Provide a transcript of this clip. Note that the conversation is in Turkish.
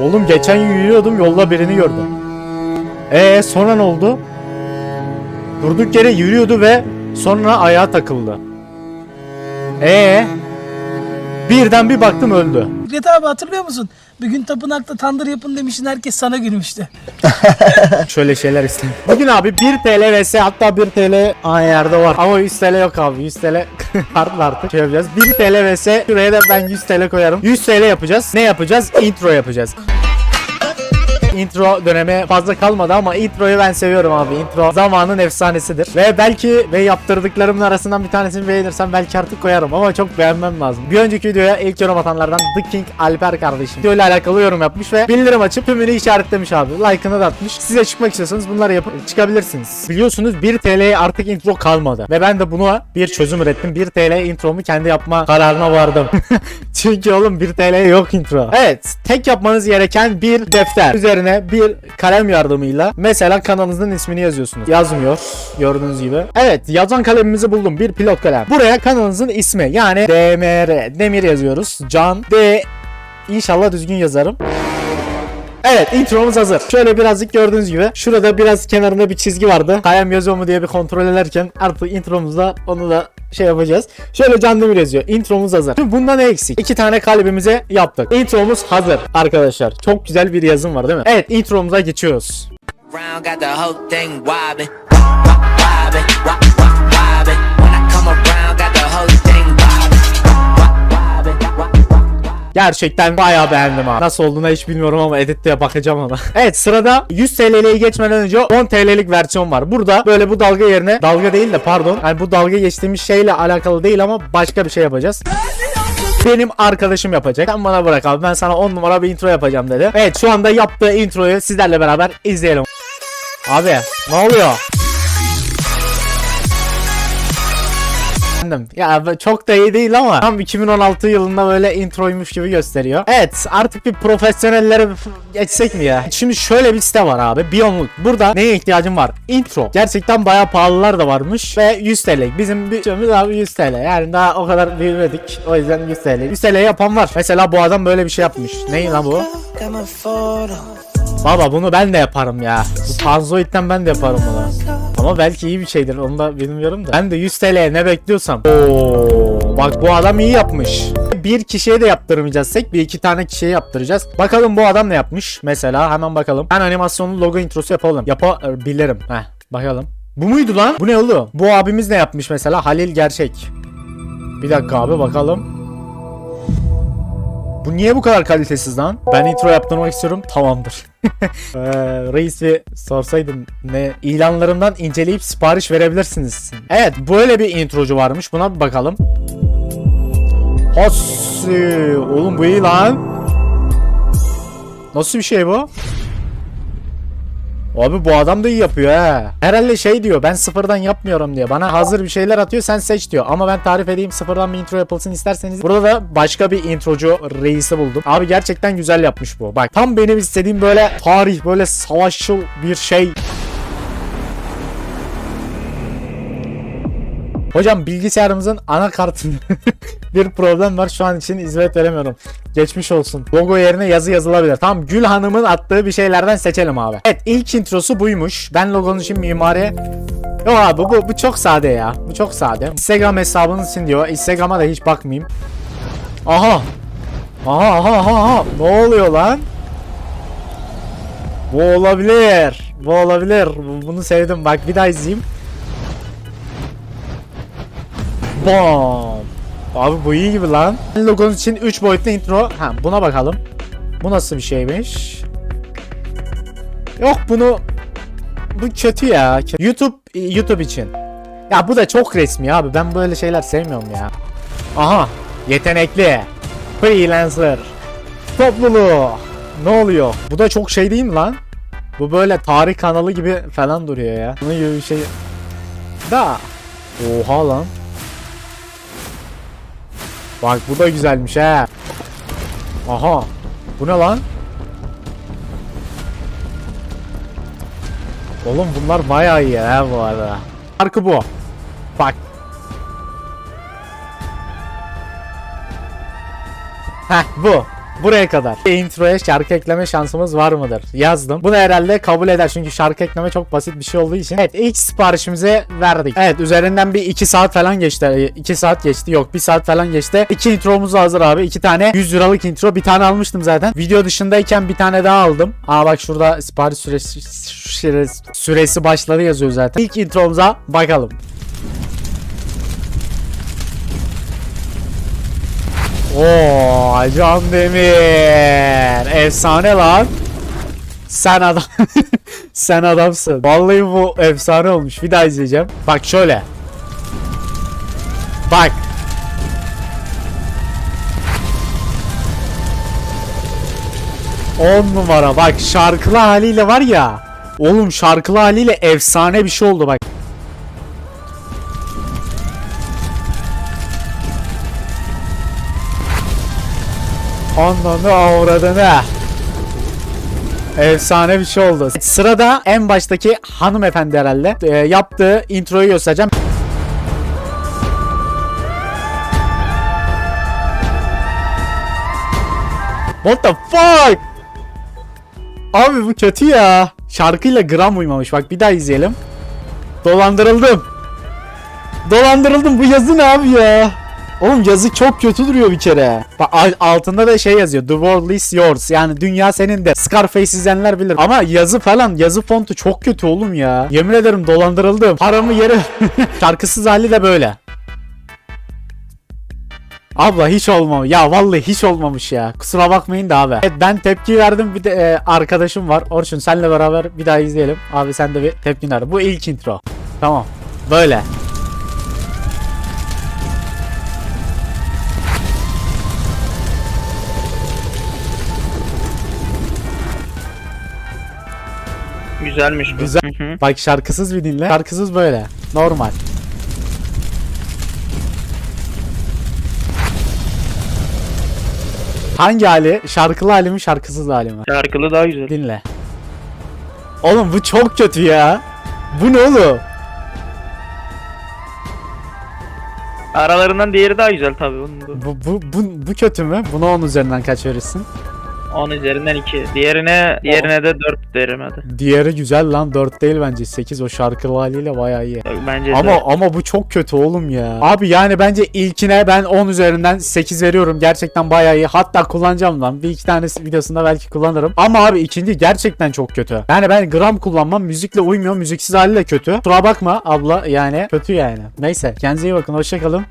Oğlum geçen yürüyordum yolda birini gördüm. Ee sonra ne oldu? Durduk yere yürüyordu ve sonra ayağa takıldı. Ee birden bir baktım öldü. Fikret abi hatırlıyor musun? Bir gün tapınakta tandır yapın demiştin herkes sana gülmüştü. Şöyle şeyler istem. Bugün abi 1 TL vs hatta 1 TL aynı yerde var. Ama 100 TL yok abi. 100 TL artlı artık şey yapacağız. 1 TL vs şuraya da ben 100 TL koyarım. 100 TL yapacağız. Ne yapacağız? Intro yapacağız. Intro döneme fazla kalmadı ama introyu ben seviyorum abi. Intro zamanın efsanesidir. Ve belki ve yaptırdıklarımın arasından bir tanesini beğenirsem belki artık koyarım ama çok beğenmem lazım. Bir önceki videoya ilk yorum atanlardan The King Alper kardeşim. Videoyla alakalı yorum yapmış ve bildirim açıp tümünü işaretlemiş abi. Like'ını da atmış. Size çıkmak istiyorsanız bunları yapıp çıkabilirsiniz. Biliyorsunuz 1 TL'ye artık intro kalmadı. Ve ben de buna bir çözüm ürettim. 1 TL intromu kendi yapma kararına vardım. Çünkü oğlum 1 TL yok intro. Evet, tek yapmanız gereken bir defter. Üzerine bir kalem yardımıyla mesela kanalınızın ismini yazıyorsunuz. Yazmıyor gördüğünüz gibi. Evet, yazan kalemimizi buldum. Bir pilot kalem. Buraya kanalınızın ismi yani DMR Demir yazıyoruz. Can D İnşallah düzgün yazarım. Evet intromuz hazır. Şöyle birazcık gördüğünüz gibi şurada biraz kenarında bir çizgi vardı. Kalem yazıyor mu diye bir kontrol ederken artık intromuzda onu da şey yapacağız. Şöyle Can Demir yazıyor. Intromuz hazır. Şimdi bunda ne eksik? İki tane kalbimize yaptık. Intromuz hazır arkadaşlar. Çok güzel bir yazım var değil mi? Evet intromuza geçiyoruz. Round got the whole thing wobbling, wobbling, wobbling. Gerçekten bayağı beğendim ha. Nasıl olduğunu hiç bilmiyorum ama editte bakacağım ona. evet sırada 100 TL'yi geçmeden önce 10 TL'lik versiyon var. Burada böyle bu dalga yerine dalga değil de pardon. Yani bu dalga geçtiğimiz şeyle alakalı değil ama başka bir şey yapacağız. Benim arkadaşım yapacak. Sen bana bırak abi ben sana 10 numara bir intro yapacağım dedi. Evet şu anda yaptığı introyu sizlerle beraber izleyelim. Abi ne oluyor? Ya çok da iyi değil ama tam 2016 yılında böyle introymuş gibi gösteriyor. Evet artık bir profesyonellere geçsek mi ya? Şimdi şöyle bir site var abi. Biyonluk. Burada neye ihtiyacım var? Intro. Gerçekten bayağı pahalılar da varmış ve 100 TL. Bizim bütçemiz abi 100 TL. Yani daha o kadar büyümedik. O yüzden 100 TL. 100 TL yapan var. Mesela bu adam böyle bir şey yapmış. Neyi lan bu? Baba bunu ben de yaparım ya. Bu Panzoid'den ben de yaparım bunu. Ama belki iyi bir şeydir onu da bilmiyorum da. Ben de 100 TL'ye ne bekliyorsam. Oo, bak bu adam iyi yapmış. Bir kişiye de yaptırmayacağız tek bir iki tane kişiye yaptıracağız. Bakalım bu adam ne yapmış mesela hemen bakalım. Ben animasyonlu logo introsu yapalım. Yapabilirim. Heh bakalım. Bu muydu lan? Bu ne oldu? Bu abimiz ne yapmış mesela? Halil Gerçek. Bir dakika abi bakalım. Bu niye bu kadar kalitesiz lan? Ben intro yaptırmak istiyorum. Tamamdır. Ee, reis sorsaydım ne ilanlarımdan inceleyip sipariş verebilirsiniz. Evet böyle bir introcu varmış. Buna bir bakalım. Hossi. Oğlum bu iyi lan. Nasıl bir şey bu? Abi bu adam da iyi yapıyor ha. Herhalde şey diyor ben sıfırdan yapmıyorum diyor. Bana hazır bir şeyler atıyor sen seç diyor. Ama ben tarif edeyim sıfırdan bir intro yapılsın isterseniz. Burada da başka bir introcu reisi buldum. Abi gerçekten güzel yapmış bu. Bak tam benim istediğim böyle tarih böyle savaşçıl bir şey. Hocam bilgisayarımızın anakartında bir problem var. Şu an için hizmet veremiyorum. Geçmiş olsun. Logo yerine yazı yazılabilir. Tamam Gül Hanım'ın attığı bir şeylerden seçelim abi. Evet ilk introsu buymuş. Ben logonun için mimari Yok abi bu, bu çok sade ya. Bu çok sade. Instagram hesabınız için diyor. Instagram'a da hiç bakmayayım. Aha. Aha aha aha. aha. Ne oluyor lan? Bu olabilir. Bu olabilir. Bu- Bunu sevdim. Bak bir daha izleyeyim. Bam. Abi bu iyi gibi lan. Logonun için 3 boyutlu intro. Ha buna bakalım. Bu nasıl bir şeymiş? Yok bunu bu kötü ya. YouTube YouTube için. Ya bu da çok resmi abi. Ben böyle şeyler sevmiyorum ya. Aha. Yetenekli. Freelancer. Topluluğu. Ne oluyor? Bu da çok şey değil mi lan? Bu böyle tarih kanalı gibi falan duruyor ya. Bunun gibi bir şey. Da. Oha lan. Bak bu da güzelmiş he. Aha. Bu ne lan? Oğlum bunlar bayağı iyi ha bu arada. Farkı bu. Bak. Heh bu. Buraya kadar. Introya şarkı ekleme şansımız var mıdır? Yazdım. Bunu herhalde kabul eder çünkü şarkı ekleme çok basit bir şey olduğu için. Evet ilk siparişimizi verdik. Evet üzerinden bir 2 saat falan geçti. 2 saat geçti. Yok 1 saat falan geçti. İki intromuz da hazır abi. 2 tane 100 liralık intro. Bir tane almıştım zaten. Video dışındayken bir tane daha aldım. Aa bak şurada sipariş süresi, süresi başladı yazıyor zaten. İlk intromuza bakalım. Oo, Can Demir. Efsane lan. Sen adam. Sen adamsın. Vallahi bu efsane olmuş. Bir daha izleyeceğim. Bak şöyle. Bak. On numara. Bak şarkılı haliyle var ya. Oğlum şarkılı haliyle efsane bir şey oldu bak. Ananı avradını. Efsane bir şey oldu. Sırada en baştaki hanımefendi herhalde e, yaptığı introyu göstereceğim. What the fuck? Abi bu kötü ya. Şarkıyla gram uymamış. Bak bir daha izleyelim. Dolandırıldım. Dolandırıldım. Bu yazı ne abi ya? Oğlum yazı çok kötü duruyor bir kere. Bak al- altında da şey yazıyor. The world is yours. Yani dünya senin de. Scarface izleyenler bilir. Ama yazı falan yazı fontu çok kötü oğlum ya. Yemin ederim dolandırıldım. Paramı yere. Şarkısız hali de böyle. Abla hiç olmamış. Ya vallahi hiç olmamış ya. Kusura bakmayın da abi. Evet ben tepki verdim. Bir de e, arkadaşım var. Orçun senle beraber bir daha izleyelim. Abi sen de bir tepkin ver. Bu ilk intro. Tamam. Böyle. Güzelmiş bu. Güzel. Hı hı. Bak şarkısız bir dinle. Şarkısız böyle. Normal. Hangi hali? Şarkılı hali mi şarkısız hali mi? Şarkılı daha güzel. Dinle. Oğlum bu çok kötü ya. Bu ne oğlum? Aralarından diğeri daha güzel tabii. Bunun bu. Bu, bu, bu, bu kötü mü? Buna 10 üzerinden kaç verirsin? 10 üzerinden 2. Diğerine diğerine de 4 derim hadi. Diğeri güzel lan 4 değil bence 8 o şarkılı haliyle bayağı iyi. Bence Ama de. ama bu çok kötü oğlum ya. Abi yani bence ilkine ben 10 üzerinden 8 veriyorum. Gerçekten bayağı iyi. Hatta kullanacağım lan. Bir iki tanesi videosunda belki kullanırım. Ama abi ikinci gerçekten çok kötü. Yani ben gram kullanmam. Müzikle uymuyor. Müziksiz hali de kötü. Kusura bakma abla yani. Kötü yani. Neyse. Kendinize iyi bakın. Hoşçakalın.